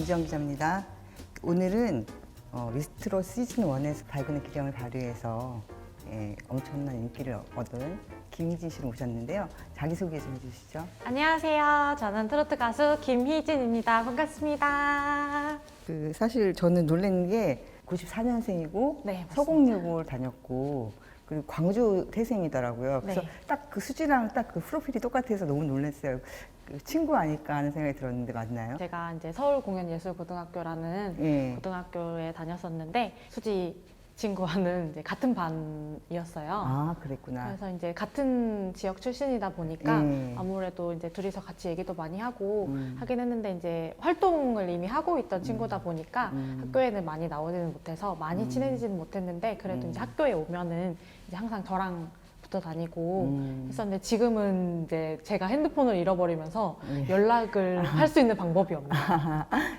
김지영 기자입니다. 오늘은 어, 미스트로 시즌 1에서 밝은 기량을 발휘해서 예, 엄청난 인기를 얻은 김희진 씨를 모셨는데요. 자기소개 좀 해주시죠. 안녕하세요. 저는 트로트 가수 김희진입니다. 반갑습니다. 그 사실 저는 놀란 게 94년생이고 네. 서공예고를 다녔고 그리고 광주 태생이더라고요. 그래서 네. 딱그 수지랑 딱 그 프로필이 똑같아서 너무 놀랐어요. 그 친구 아닐까 하는 생각이 들었는데 맞나요? 제가 이제 서울공연예술고등학교라는 예. 고등학교에 다녔었는데 수지 친구와는 이제 같은 반이었어요. 아 그랬구나. 그래서 이제 같은 지역 출신이다 보니까 예. 아무래도 이제 둘이서 같이 얘기도 많이 하고 음. 하긴 했는데 이제 활동을 이미 하고 있던 친구다 보니까 음. 학교에는 많이 나오지는 못해서 많이 친해지지는 못했는데 그래도 음. 이제 학교에 오면은 이제 항상 저랑 붙어 다니고 음. 했었는데 지금은 이제 제가 핸드폰을 잃어버리면서 네. 연락을 할 수 있는 방법이 없네요.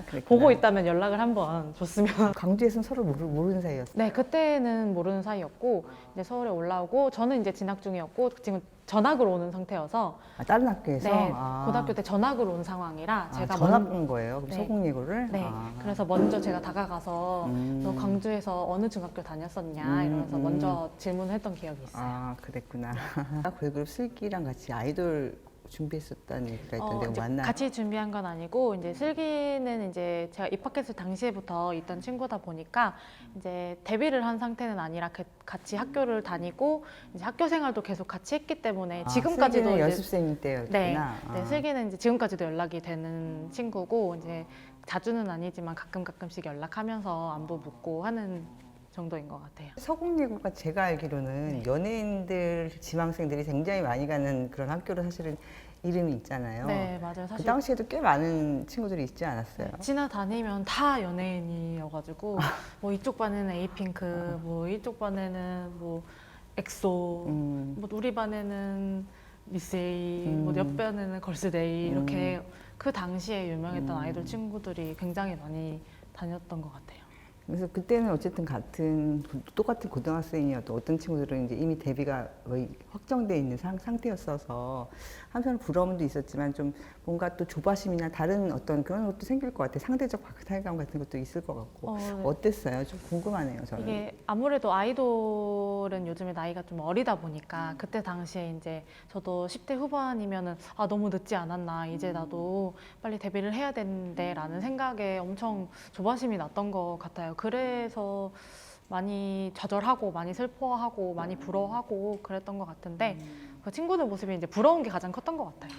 그랬구나. 보고 있다면 연락을 한번 줬으면. 광주에서는 서로 모르, 모르는 사이였어요. 네, 그때는 모르는 사이였고 이제 서울에 올라오고 저는 이제 진학 중이었고 지금 전학으로 오는 상태여서 아, 다른 학교에서 네, 아. 고등학교 때 전학으로 온 상황이라 아, 제가 전학 먼- 온 거예요. 그럼 네. 소공예고를. 네, 아. 그래서 먼저 제가 다가가서 음. 너 광주에서 어느 중학교 다녔었냐 음, 이러면서 음. 먼저 질문을 했던 기억이 있어요. 아 그랬구나. 걸그룹 슬기랑 같이 아이돌 준비했었다는 얘기가 있던데 어, 맞나요? 같이 준비한 건 아니고 이제 슬기는 이제 제가 입학했을 당시에부터 있던 친구다 보니까 이제 데뷔를 한 상태는 아니라 그- 같이 학교를 다니고 이제 학교 생활도 계속 같이 했기 때문에 아, 지금까지도 슬기는 이제 연습생 때였구나. 네, 아. 네, 슬기는 이제 지금까지도 연락이 되는 친구고 이제 자주는 아니지만 가끔 가끔씩 연락하면서 안부 묻고 하는 정도인 것 같아요. 서공예고가 제가 알기로는 네. 연예인들 지망생들이 굉장히 많이 가는 그런 학교로 사실은 이름이 있잖아요. 네, 맞아요. 그 사실 당시에도 꽤 많은 친구들이 있지 않았어요. 지나다니면 다 연예인이어가지고 뭐 이쪽 반에는 에이핑크, 뭐 이쪽 반에는 뭐 엑소, 음. 뭐 우리 반에는 미스 A, 음. 뭐 옆 반에는 걸스데이 이렇게 음. 그 당시에 유명했던 음. 아이돌 친구들이 굉장히 많이 다녔던 것 같아요. 그래서 그때는 어쨌든 같은 고- 똑같은 고등학생이어도 어떤 친구들은 이제 이미 데뷔가 거의 확정돼 있는 상, 상태였어서 한편 부러움도 있었지만 좀 뭔가 또 조바심이나 다른 어떤 그런 것도 생길 것 같아요. 상대적 박탈감 같은 것도 있을 것 같고 어, 네. 어땠어요? 좀 궁금하네요. 저는. 이게 아무래도 아이돌은 요즘에 나이가 좀 어리다 보니까 그때 당시에 이제 저도 10대 후반이면은 아 너무 늦지 않았나 이제 나도 빨리 데뷔를 해야 되는데라는 생각에 엄청 조바심이 났던 것 같아요. 그래서 많이 좌절하고 많이 슬퍼하고 많이 부러워하고 그랬던 것 같은데 그 친구들 모습이 이제 부러운 게 가장 컸던 것 같아요.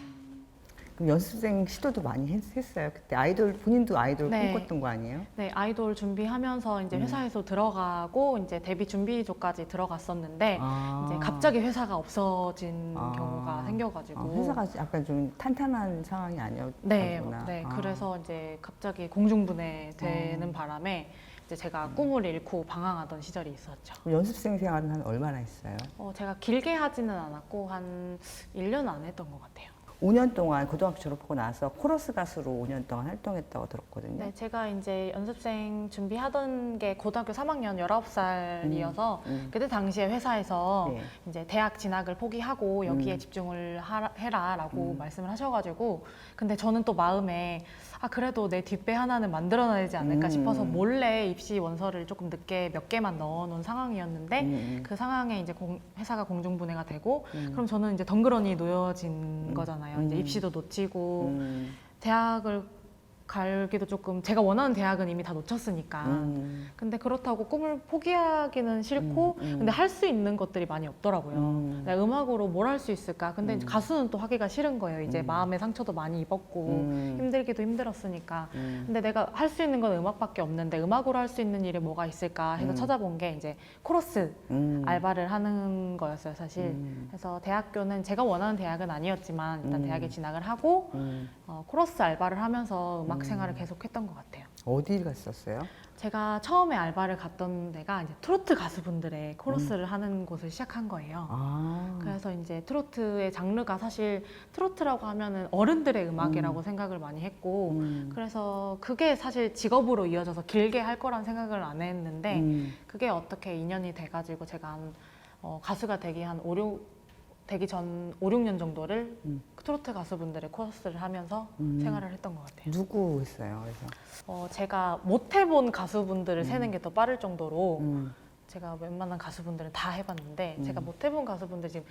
그럼 연습생 시도도 많이 했, 어요 그때 아이돌 본인도 아이돌 네. 꿈꿨던 거 아니에요? 네, 아이돌 준비하면서 이제 음. 회사에서 들어가고 이제 데뷔 준비조까지 들어갔었는데 아. 이제 갑자기 회사가 없어진 아. 경우가 생겨가지고 아, 회사가 약간 좀 탄탄한 상황이 아니었구나. 네, 네 아. 그래서 이제 갑자기 공중분해 되는 어. 바람에 이제 제가 꿈을 잃고 방황하던 시절이 있었죠. 그럼 연습생 생활은 한 얼마나 했어요? 어, 제가 길게 하지는 않았고 한 1년 안 했던 것 같아요. 5년 동안 고등학교 졸업하고 나서 코러스 가수로 5년 동안 활동했다고 들었거든요. 네, 제가 이제 연습생 준비하던 게 고등학교 3학년 19살이어서 음. 그때 당시에 회사에서 네. 이제 대학 진학을 포기하고 여기에 음. 집중을 하라, 해라라고 음. 말씀을 하셔가지고 근데 저는 또 마음에 아 그래도 내 뒷배 하나는 만들어놔야 되지 않을까 음. 싶어서 몰래 입시 원서를 조금 늦게 몇 개만 넣어놓은 상황이었는데 음, 음. 그 상황에 이제 공- 회사가 공중분해가 되고 음. 그럼 저는 이제 덩그러니 놓여진 음. 거잖아요. 이제 음. 입시도 놓치고 음, 대학을 갈기도 조금 제가 원하는 대학은 이미 다 놓쳤으니까 음, 근데 그렇다고 꿈을 포기하기는 싫고 음, 음. 근데 할 수 있는 것들이 많이 없더라고요. 음. 내가 음악으로 뭘 할 수 있을까? 근데 음. 가수는 또 하기가 싫은 거예요. 이제 음. 마음의 상처도 많이 입었고 음. 힘들기도 힘들었으니까. 음. 근데 내가 할 수 있는 건 음악밖에 없는데 음악으로 할 수 있는 일이 뭐가 있을까 해서 음. 찾아본 게 이제 코러스 음. 알바를 하는 거였어요, 사실. 음. 그래서 대학교는 제가 원하는 대학은 아니었지만 일단 음. 대학에 진학을 하고 음. 어, 코러스 알바를 하면서 음악 음. 생활을 계속했던 것 같아요. 어디를 갔었어요? 제가 처음에 알바를 갔던 데가 이제 트로트 가수분들의 코러스를 하는 곳을 시작한 거예요. 음. 아. 그래서 이제 트로트의 장르가 사실 트로트라고 하면은 어른들의 음악이라고 생각을 많이 했고 음. 그래서 그게 사실 직업으로 이어져서 길게 할 거란 생각을 안 했는데 음. 그게 어떻게 인연이 돼가지고 제가 한 어, 가수가 되기 한 5, 6, 되기 전 5, 6년 정도를 음. 트로트 가수분들의 코러스를 하면서 음. 생활을 했던 것 같아요. 누구 했어요? 그래서 어, 제가 못 해본 가수분들을 세는 게 더 빠를 정도로 음. 제가 웬만한 가수분들은 다 해봤는데 음. 제가 못 해본 가수분들 지금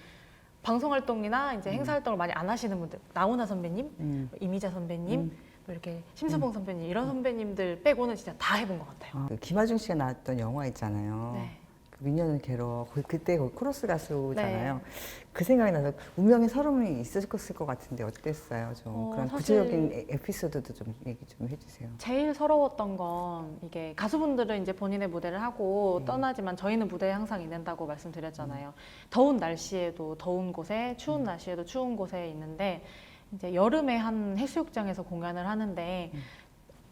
방송 활동이나 이제 행사 활동을 많이 안 하시는 분들 나훈아 선배님, 음. 이미자 선배님, 음. 뭐 이렇게 심수봉 선배님 이런 선배님들 빼고는 진짜 다 해본 것 같아요. 아, 그 김하중 씨가 나왔던 영화 있잖아요. 네. 그 미녀는 괴로워. 그- 그때 거기 코러스 가수잖아요. 네. 그 생각이 나서 운명의 서름이 있었을 것 같은데 어땠어요? 좀 어, 그런 구체적인 에- 에피소드도 좀 얘기 좀 해주세요. 제일 서러웠던 건 이게 가수분들은 이제 본인의 무대를 하고 음. 떠나지만 저희는 무대에 항상 있는다고 말씀드렸잖아요. 더운 날씨에도 더운 곳에 추운 음. 날씨에도 추운 곳에 있는데 이제 여름에 한 해수욕장에서 공연을 하는데 음.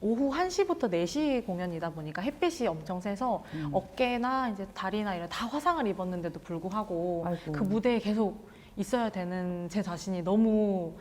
오후 1시부터 4시 공연이다 보니까 햇빛이 엄청 세서 음. 어깨나 이제 다리나 이런 다 화상을 입었는데도 불구하고 아이고. 그 무대에 계속 있어야 되는 제 자신이 너무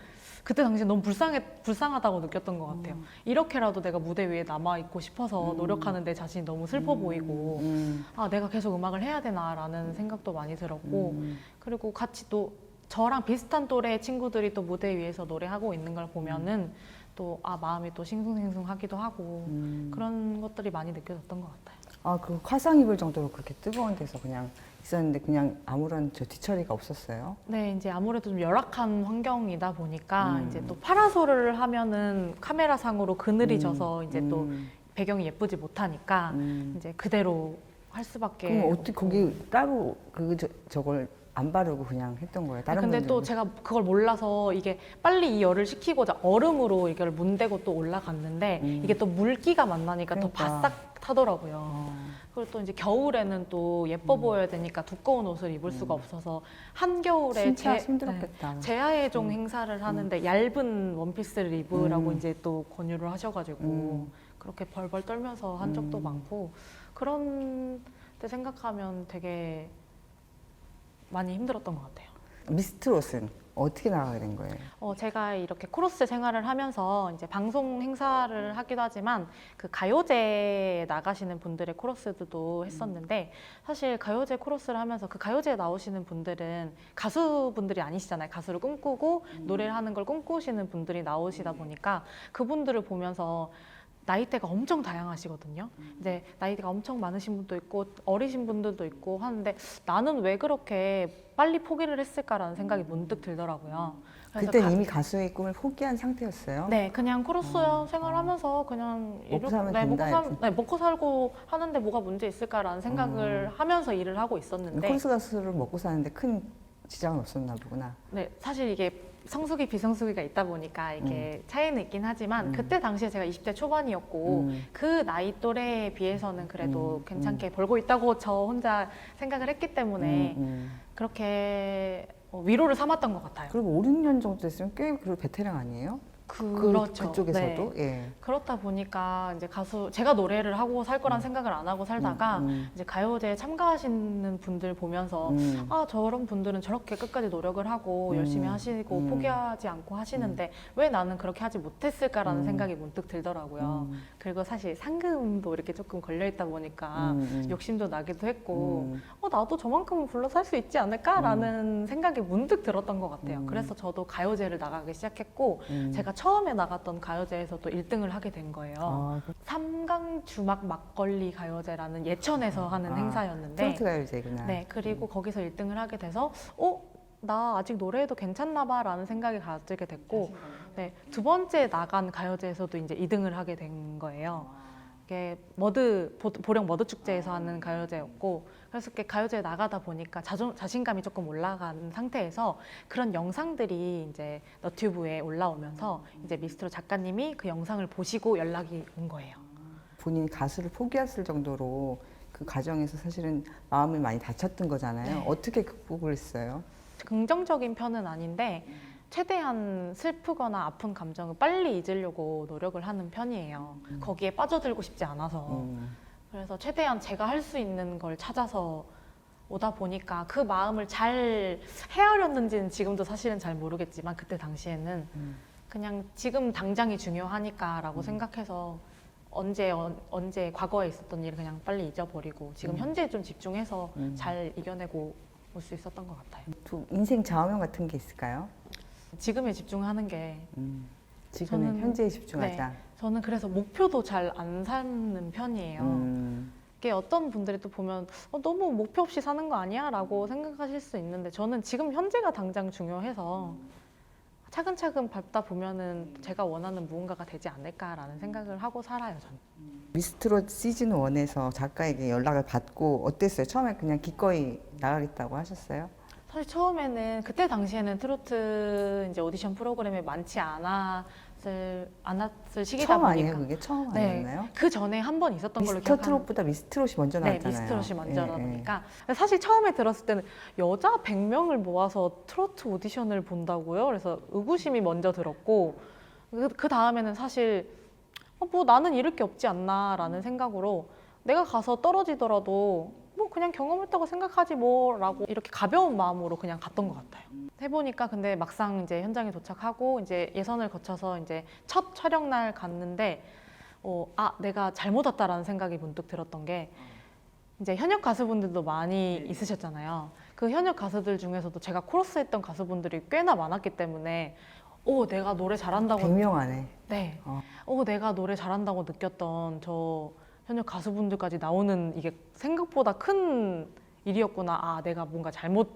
그때 당시에 너무 불쌍해 불쌍하다고 느꼈던 것 같아요. 음. 이렇게라도 내가 무대 위에 남아 있고 싶어서 음. 노력하는 내 자신이 너무 슬퍼 음. 보이고 음. 아 내가 계속 음악을 해야 되나라는 생각도 많이 들었고 음. 그리고 같이 또 저랑 비슷한 또래 친구들이 또 무대 위에서 노래하고 있는 걸 보면은 또 아 마음이 또 싱숭생숭하기도 하고 음. 그런 것들이 많이 느껴졌던 것 같아요. 아, 그 화상 입을 정도로 그렇게 뜨거운 데서 그냥 있었는데 그냥 아무런 저 뒤처리가 없었어요. 네, 이제 아무래도 좀 열악한 환경이다 보니까 음. 이제 또 파라솔을 하면은 카메라 상으로 그늘이 음. 져서 이제 또 음. 배경이 예쁘지 못하니까 음. 이제 그대로 할 수밖에. 그럼 어떻게 없고. 거기 따로 그 저, 저걸 안 바르고 그냥 했던 거예요? 다른 근데 또 분들은? 제가 그걸 몰라서 이게 빨리 이 열을 식히고자 얼음으로 이걸 문대고 또 올라갔는데 음. 이게 또 물기가 만나니까 더 그러니까. 바싹 타더라고요. 어. 그리고 또 이제 겨울에는 또 예뻐 음. 보여야 되니까 두꺼운 옷을 입을 수가 음. 없어서 한겨울에 진짜 제- 힘들었겠다. 네, 재하의종 음. 행사를 하는데 얇은 원피스를 입으라고 음. 이제 또 권유를 하셔가지고 음. 그렇게 벌벌 떨면서 한 적도 음. 많고 그런 때 생각하면 되게 많이 힘들었던 것 같아요. 미스트롯은 어떻게 나가게 된 거예요? 어, 제가 이렇게 코러스 생활을 하면서 이제 방송 행사를 하기도 하지만 그 가요제 나가시는 분들의 코러스도 했었는데 사실 가요제 코러스를 하면서 그 가요제에 나오시는 분들은 가수분들이 아니시잖아요. 가수를 꿈꾸고 노래를 하는 걸 꿈꾸시는 분들이 나오시다 보니까 그분들을 보면서 나이대가 엄청 다양하시거든요. 이제 나이대가 엄청 많으신 분도 있고 어리신 분들도 있고 하는데 나는 왜 그렇게 빨리 포기를 했을까라는 생각이 문득 들더라고요. 그때 가- 이미 가수의 꿈을 포기한 상태였어요? 네, 그냥 코러스 어, 생활하면서 그냥 먹고 이렇게- 살면 네, 먹고, 된다, 살, 네, 먹고 살고 하는데 뭐가 문제 있을까라는 생각을 하면서 일을 하고 있었는데 가수를 먹고 사는데 큰 지장은 없었나 보구나. 네, 사실 이게 성수기 비성수기가 있다 보니까 이게 차이는 있긴 하지만 음. 그때 당시에 제가 20대 초반이었고 음. 그 나이 또래에 비해서는 그래도 음, 괜찮게 벌고 있다고 저 혼자 생각을 했기 때문에 음, 음. 그렇게 어, 위로를 삼았던 것 같아요. 그리고 5, 6년 정도 됐으면 꽤 그 베테랑 아니에요? 그, 그렇죠. 그쪽에서도? 네. 예. 그렇다 보니까 이제 가수 제가 노래를 하고 살 거란 생각을 안 하고 살다가 음, 이제 가요제에 참가하시는 분들 보면서 음. 아 저런 분들은 저렇게 끝까지 노력을 하고 음, 열심히 하시고 음. 포기하지 않고 하시는데 왜 나는 그렇게 하지 못했을까라는 음. 생각이 문득 들더라고요. 음, 그리고 사실 상금도 이렇게 조금 걸려 있다 보니까 음, 음. 욕심도 나기도 했고 음. 어 나도 저만큼은 불러 살 수 있지 않을까라는 생각이 문득 들었던 것 같아요. 음. 그래서 저도 가요제를 나가기 시작했고 음. 제가 처음에 나갔던 가요제에서 또 1등을 하게 된 거예요. 아, 삼강 주막 막걸리 가요제라는 예천에서 하는 아, 행사였는데 트로트 가요제구나. 네 그리고 거기서 1등을 하게 돼서 어? 나 아직 노래해도 괜찮나 봐 라는 생각이 가지게 됐고 네, 두 번째 나간 가요제에서도 이제 2등을 하게 된 거예요. 이게 머드 보- 보령 머드 축제에서 하는 가요제였고 그래서 이렇게 가요제에 나가다 보니까 자존, 자신감이 조금 올라간 상태에서 그런 영상들이 이제 너튜브에 올라오면서 이제 미스트로 작가님이 그 영상을 보시고 연락이 온 거예요. 본인이 가수를 포기했을 정도로 그 과정에서 사실은 마음을 많이 다쳤던 거잖아요. 네. 어떻게 극복을 했어요? 긍정적인 편은 아닌데 최대한 슬프거나 아픈 감정을 빨리 잊으려고 노력을 하는 편이에요. 거기에 빠져들고 싶지 않아서. 음. 그래서 최대한 제가 할 수 있는 걸 찾아서 오다 보니까 그 마음을 잘 헤아렸는지는 지금도 사실은 잘 모르겠지만 그때 당시에는 음. 그냥 지금 당장이 중요하니까라고 생각해서 언제 언, 언제 과거에 있었던 일을 그냥 빨리 잊어버리고 지금 음. 현재에 좀 집중해서 음. 잘 이겨내고 올 수 있었던 것 같아요. 또 인생 좌우명 같은 게 있을까요? 지금에 집중하는 게 음, 지금의 저는- 현재에 집중하자. 저는 그래서 목표도 잘 안 삼는 편이에요. 음, 이게 어떤 분들이 또 보면 어, 너무 목표 없이 사는 거 아니야? 라고 생각하실 수 있는데 저는 지금 현재가 당장 중요해서 차근차근 밟다 보면은 제가 원하는 무언가가 되지 않을까라는 생각을 하고 살아요, 저는. 미스트롯 시즌 1에서 작가에게 연락을 받고 어땠어요? 처음에 그냥 기꺼이 나가겠다고 하셨어요? 사실 처음에는 그때 당시에는 트로트 이제 오디션 프로그램에 많지 않았을 않았을 시기다 처음 보니까 아니에요? 그게 처음 네. 아니었나요? 그 전에 한 번 있었던 걸로 미스터 기억하는 트롯보다 미스트롯이 먼저 네, 나왔잖아요. 미스트롯이 먼저다 예, 예. 보니까 사실 처음에 들었을 때는 여자 100명을 모아서 트로트 오디션을 본다고요? 그래서 의구심이 먼저 들었고 그, 그 다음에는 사실 어, 뭐 나는 잃을 게 없지 않나라는 생각으로 내가 가서 떨어지더라도 뭐 그냥 경험했다고 생각하지 뭐라고 이렇게 가벼운 마음으로 그냥 갔던 것 같아요. 해보니까 근데 막상 이제 현장에 도착하고 이제 예선을 거쳐서 이제 첫 촬영 날 갔는데 어, 아 내가 잘못 왔다라는 생각이 문득 들었던 게 이제 현역 가수분들도 많이 있으셨잖아요. 그 현역 가수들 중에서도 제가 코러스 했던 가수분들이 꽤나 많았기 때문에 오 내가 노래 잘한다고 100명 안에. 네. 어. 오 내가 노래 잘한다고 느꼈던 저 현역 가수분들까지 나오는 이게 생각보다 큰 일이었구나. 아 내가 뭔가 잘못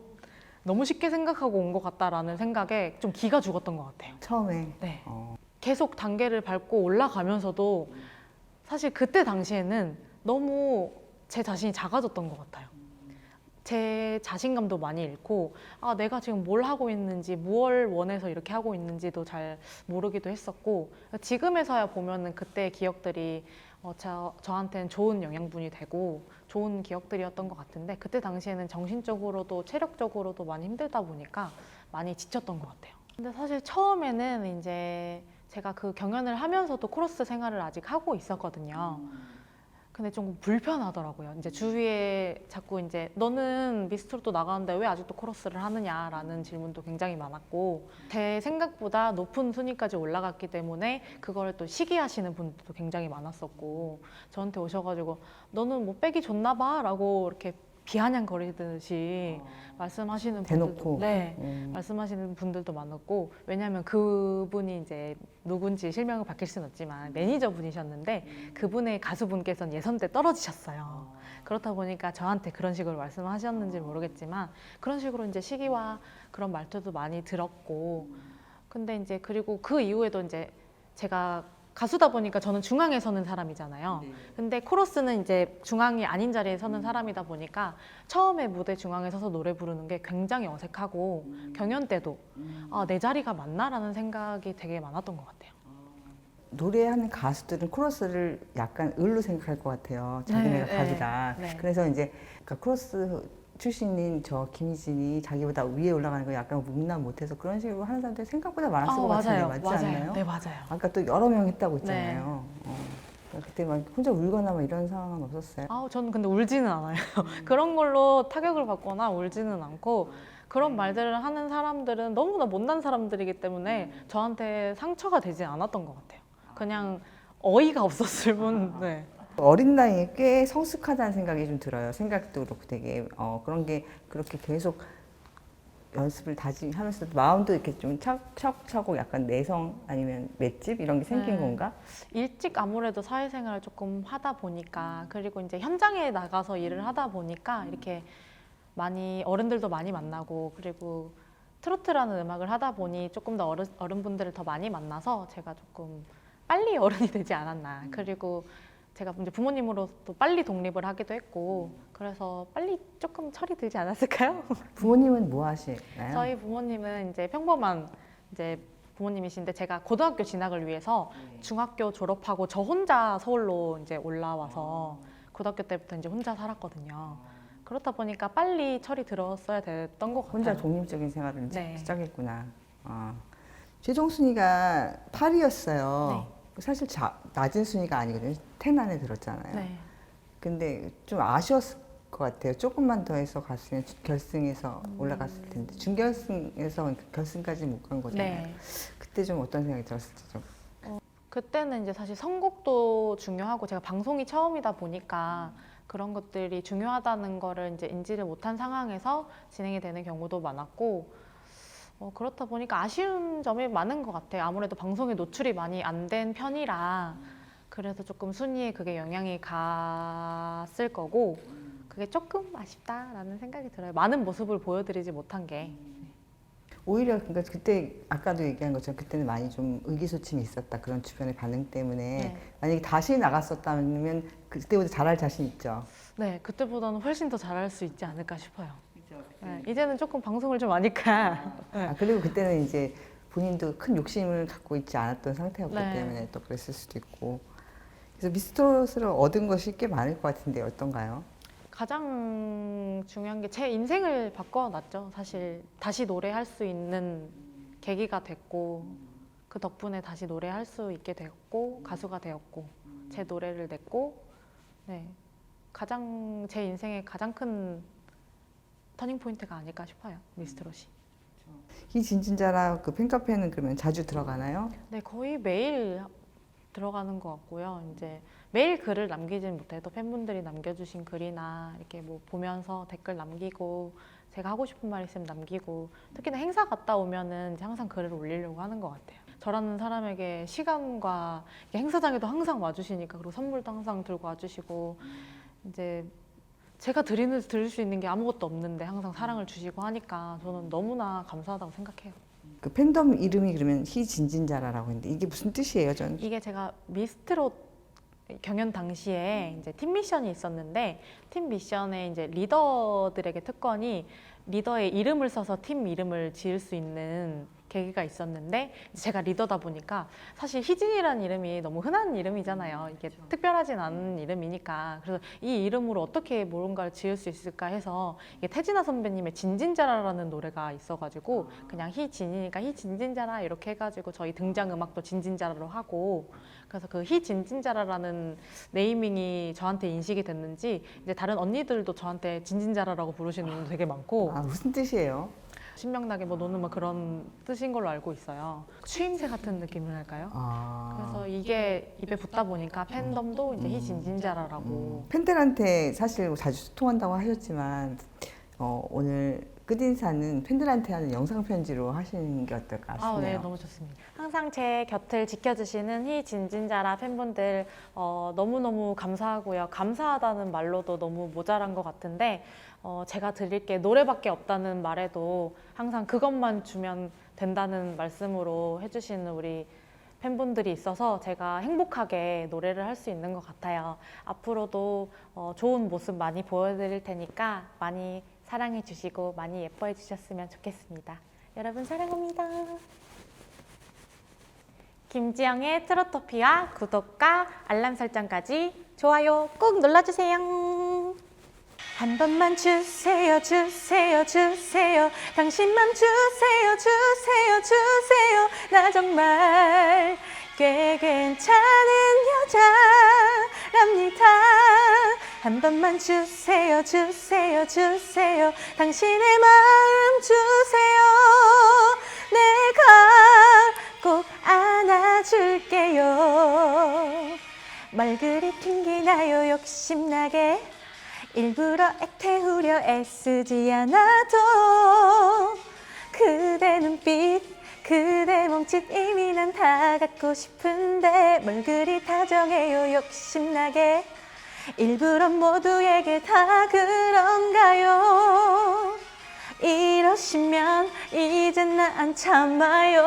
너무 쉽게 생각하고 온 것 같다라는 생각에 좀 기가 죽었던 것 같아요. 처음에. 네. 어, 계속 단계를 밟고 올라가면서도 사실 그때 당시에는 너무 제 자신이 작아졌던 것 같아요. 제 자신감도 많이 잃고 아 내가 지금 뭘 하고 있는지 무얼 원해서 이렇게 하고 있는지도 잘 모르기도 했었고 지금에서야 보면은 그때 기억들이 어, 저, 저한테는 좋은 영양분이 되고 좋은 기억들이었던 것 같은데 그때 당시에는 정신적으로도 체력적으로도 많이 힘들다 보니까 많이 지쳤던 것 같아요. 근데 사실 처음에는 이제 제가 그 경연을 하면서도 코러스 생활을 아직 하고 있었거든요. 근데 좀 불편하더라고요. 이제 주위에 자꾸 이제 너는 미스트롯도 나가는데 왜 아직도 코러스를 하느냐라는 질문도 굉장히 많았고 제 생각보다 높은 순위까지 올라갔기 때문에 그걸 또 시기하시는 분들도 굉장히 많았었고 저한테 오셔가지고 너는 뭐 빼기 좋나 봐라고 이렇게 비아냥거리듯이 말씀하시는 분들도 대놓고. 네. 음. 말씀하시는 분들도 많았고 왜냐하면 그분이 이제 누군지 실명을 밝힐 수는 없지만 매니저 분이셨는데 그분의 가수분께서는 예선 때 떨어지셨어요. 그렇다 보니까 저한테 그런 식으로 말씀하셨는지 모르겠지만 그런 식으로 이제 시기와 그런 말투도 많이 들었고 근데 이제 그리고 그 이후에도 이제 제가 가수다 보니까 저는 중앙에 서는 사람이잖아요. 근데 코러스는 이제 중앙이 아닌 자리에 서는 사람이다 보니까 처음에 무대 중앙에 서서 노래 부르는 게 굉장히 어색하고 경연 때도 아, 내 자리가 맞나라는 생각이 되게 많았던 것 같아요. 노래하는 가수들은 코러스를 약간 을로 생각할 것 같아요. 자기네가 네. 네, 네. 그래서 이제 그러니까 코러스 출신인 저 김희진이 자기보다 위에 올라가는 거 약간 묵나 못해서 그런 식으로 하는 사람들이 생각보다 많았을 것 같은데 맞지 맞아요. 않나요? 네, 맞아요. 아까 또 여러 명 했다고 했잖아요. 어. 그때 막 혼자 울거나 막 이런 상황은 없었어요. 아, 저는 근데 울지는 않아요. 그런 걸로 타격을 받거나 울지는 않고 그런 말들을 하는 사람들은 너무나 못난 사람들이기 때문에 저한테 상처가 되지 않았던 것 같아요. 그냥 어이가 없었을 뿐. 네. 어린 나이에 꽤 성숙하다는 생각이 좀 들어요. 생각도 그렇고 되게 어, 그런 게 그렇게 계속 연습을 다짐하면서도 마음도 이렇게 좀 차곡차곡 약간 내성 아니면 맷집 이런 게 생긴 네. 건가? 일찍 아무래도 사회생활을 조금 하다 보니까 그리고 이제 현장에 나가서 일을 하다 보니까 이렇게 많이 어른들도 많이 만나고 그리고 트로트라는 음악을 하다 보니 조금 더 어른, 어른분들을 더 많이 만나서 제가 조금 빨리 어른이 되지 않았나 그리고 제가 이제 부모님으로도 빨리 독립을 하기도 했고 그래서 빨리 조금 철이 들지 않았을까요? 부모님은 뭐 하시나요? 저희 부모님은 이제 평범한 이제 부모님이신데 제가 고등학교 진학을 위해서 중학교 졸업하고 저 혼자 서울로 이제 올라와서 고등학교 때부터 이제 혼자 살았거든요. 그렇다 보니까 빨리 철이 들었어야 됐던 것 같아요. 혼자 독립적인 생활을 네. 시작했구나. 아. 최종 순위가 8위였어요. 네. 사실 자, 낮은 순위가 아니거든요. 10 안에 들었잖아요. 네. 근데 좀 아쉬웠을 것 같아요. 조금만 더 해서 갔으면 결승에서 음. 올라갔을 텐데 준결승에서 결승까지 못 간 거잖아요. 네. 그때 좀 어떤 생각이 들었을지 좀. 그때는 이제 사실 선곡도 중요하고 제가 방송이 처음이다 보니까 그런 것들이 중요하다는 거를 이제 인지를 못한 상황에서 진행이 되는 경우도 많았고 어, 그렇다 보니까 아쉬운 점이 많은 것 같아요. 아무래도 방송에 노출이 많이 안 된 편이라 그래서 조금 순위에 그게 영향이 갔을 거고 그게 조금 아쉽다라는 생각이 들어요. 많은 모습을 보여드리지 못한 게. 오히려 그러니까 그때 아까도 얘기한 것처럼 그때는 많이 좀 의기소침이 있었다 그런 주변의 반응 때문에 네. 만약에 다시 나갔었다면 그때보다 잘할 자신 있죠. 네, 그때보다는 훨씬 더 잘할 수 있지 않을까 싶어요. 네, 이제는 조금 방송을 좀 아니까. 네. 아, 그리고 그때는 이제 본인도 큰 욕심을 갖고 있지 않았던 상태였기 네. 때문에 또 그랬을 수도 있고 그래서 미스터롯을 얻은 것이 꽤 많을 것 같은데 어떤가요? 가장 중요한 게 제 인생을 바꿔놨죠. 사실 다시 노래할 수 있는 계기가 됐고 그 덕분에 다시 노래할 수 있게 됐고 가수가 되었고 제 노래를 냈고 네 가장 제 인생의 가장 큰 터닝 포인트가 아닐까 싶어요. 미스트롯이. 이 진진자라 그 팬카페는 그러면 자주 들어가나요? 네, 거의 매일 들어가는 것 같고요. 이제 매일 글을 남기진 못해도 팬분들이 남겨주신 글이나 이렇게 뭐 보면서 댓글 남기고 제가 하고 싶은 말 있으면 남기고 특히나 행사 갔다 오면은 이제 항상 글을 올리려고 하는 것 같아요. 저라는 사람에게 시간과 행사장에도 항상 와주시니까 그리고 선물도 항상 들고 와주시고 이제 제가 드리는 드릴 수 있는 게 아무것도 없는데 항상 사랑을 주시고 하니까 저는 너무나 감사하다고 생각해요. 그 팬덤 이름이 그러면 희진진자라라고 했는데 이게 무슨 뜻이에요? 전 이게 제가 미스트롯 경연 당시에 이제 팀 미션이 있었는데 팀 미션에 이제 리더들에게 특권이 리더의 이름을 써서 팀 이름을 지을 수 있는 계기가 있었는데 제가 리더다 보니까 사실 희진이라는 이름이 너무 흔한 이름이잖아요. 이게 특별하진 않은 이름이니까 그래서 이 이름으로 어떻게 뭔가를 지을 수 있을까 해서 이게 태진아 선배님의 진진자라라는 노래가 있어가지고 그냥 희진이니까 희진진자라 이렇게 해가지고 저희 등장 음악도 진진자라로 하고 그래서 그 희진진자라라는 네이밍이 저한테 인식이 됐는지 이제 다른 언니들도 저한테 진진자라라고 부르시는 분도 되게 많고 아 무슨 뜻이에요? 신명나게 뭐 노는 뭐 그런 뜻인 걸로 알고 있어요. 추임새 같은 느낌을 할까요? 아 그래서 이게 입에 붙다 보니까 팬덤도 이제 희진진자라라고 팬들한테 사실 자주 소통한다고 하셨지만 어, 오늘 끝인사는 팬들한테 하는 영상 편지로 하시는 게 어떨까 싶네요. 아, 네, 너무 좋습니다. 항상 제 곁을 지켜주시는 희진진자라 팬분들 어, 너무너무 감사하고요. 감사하다는 말로도 너무 모자란 것 같은데 어, 제가 드릴 게 노래밖에 없다는 말에도 항상 그것만 주면 된다는 말씀으로 해주시는 우리 팬분들이 있어서 제가 행복하게 노래를 할 수 있는 것 같아요. 앞으로도 어, 좋은 모습 많이 보여드릴 테니까 많이 사랑해 주시고 많이 예뻐해 주셨으면 좋겠습니다. 여러분 사랑합니다. 김지영의 트로토피와 구독과 알람 설정까지 좋아요 꼭 눌러주세요. 한 번만 주세요, 주세요, 주세요. 당신만 주세요, 주세요, 주세요. 나 정말 꽤 괜찮은 여자랍니다. 한 번만 주세요, 주세요, 주세요. 당신의 마음 주세요. 내가 꼭 안아줄게요. 말그리 튕기나요, 욕심나게. 일부러 애태우려 애쓰지 않아도 그대 눈빛 그대 몸짓 이미 난 다 갖고 싶은데 뭘 그리 다정해요 욕심나게. 일부러 모두에게 다 그런가요? 이러시면 이젠 나 안 참아요